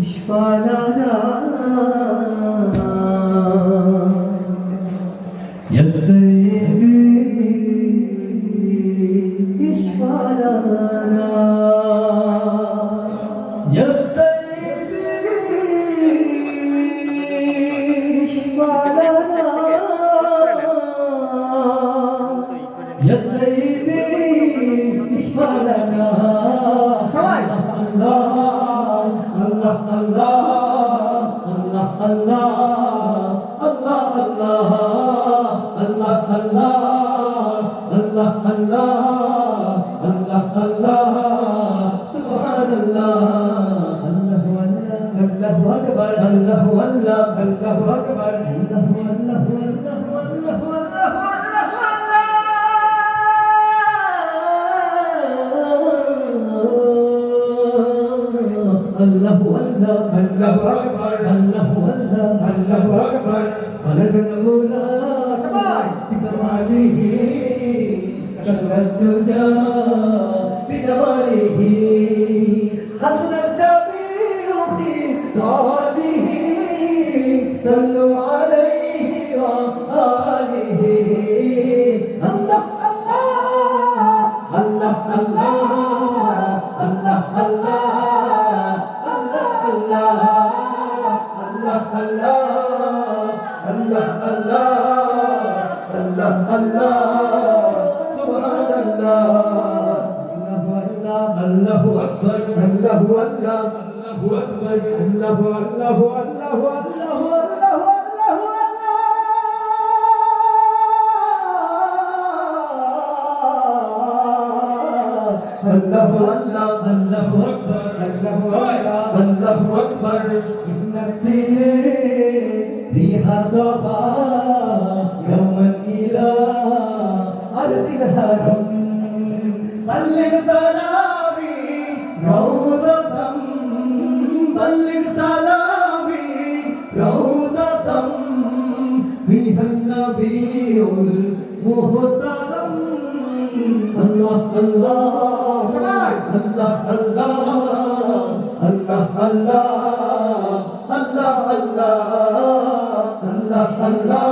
İşfalara yazdırdı işfalara الله الله الله الله أكبر الله الله الله أكبر الله الله الله أكبر الله الله الله أكبر ولد الأولى سبعي بكماله كثر الجدى بجماله حسن الجميع في صالحه صلوا عليه وآله الله الله الله سبحان الله الله أكبر الله الله أكبر الله الله الله الله الله الله الله الله أكبر الله الله أكبر إن ريها صفا يوما إلى مدهم بلغ سلامي روضة بلغ سلامي روضة فيها النبي المهترم الله. الله الله. الله الله. الله الله. الله الله.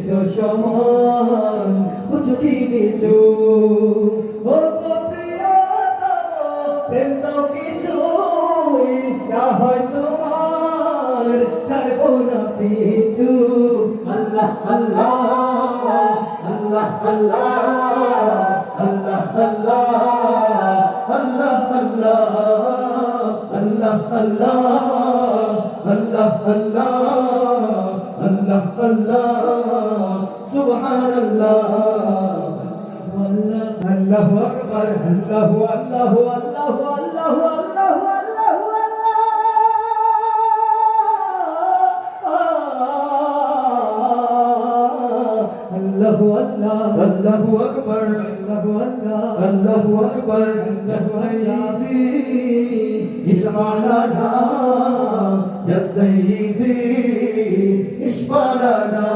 ভেবেছ সমান উঁচুটি নিচু ও প্রিয়তম প্রেম তো কিছুই না হয় তোমার ছাড়বো না পিছু আল্লাহ আল্লাহ আল্লাহ আল্লাহ আল্লাহ আল্লাহ আল্লাহ আল্লাহ আল্লাহ আল্লাহ আল্লাহ আল্লাহ الله الله سبحان الله الله أكبر الله الله الله الله الله الله الله الله أكبر الله الله أكبر يا سيدي اسمع لنا يا سيدي. اشفع لنا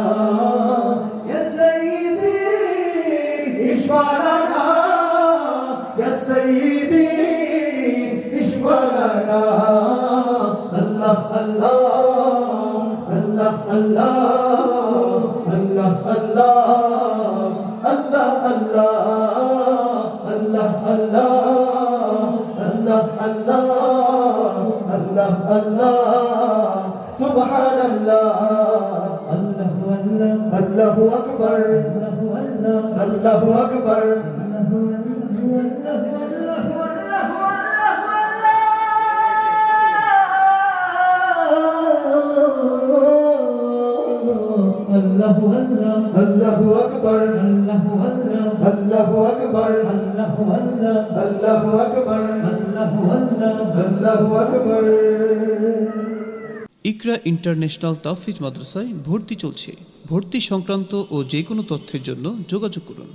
يا سيدي اشفع لنا يا سيدي اشفع لنا الله الله. الله الله. الله الله. الله الله. الله سبحان الله الله أكبر الله أكبر الله الله الله أكبر الله الله الله أكبر الله الله الله أكبر ইকরা ইন্টারন্যাশনাল তাফিজ মাদ্রাসায় ভর্তি চলছে। ভর্তি সংক্রান্ত ও যে কোনো তথ্যের জন্য যোগাযোগ করুন।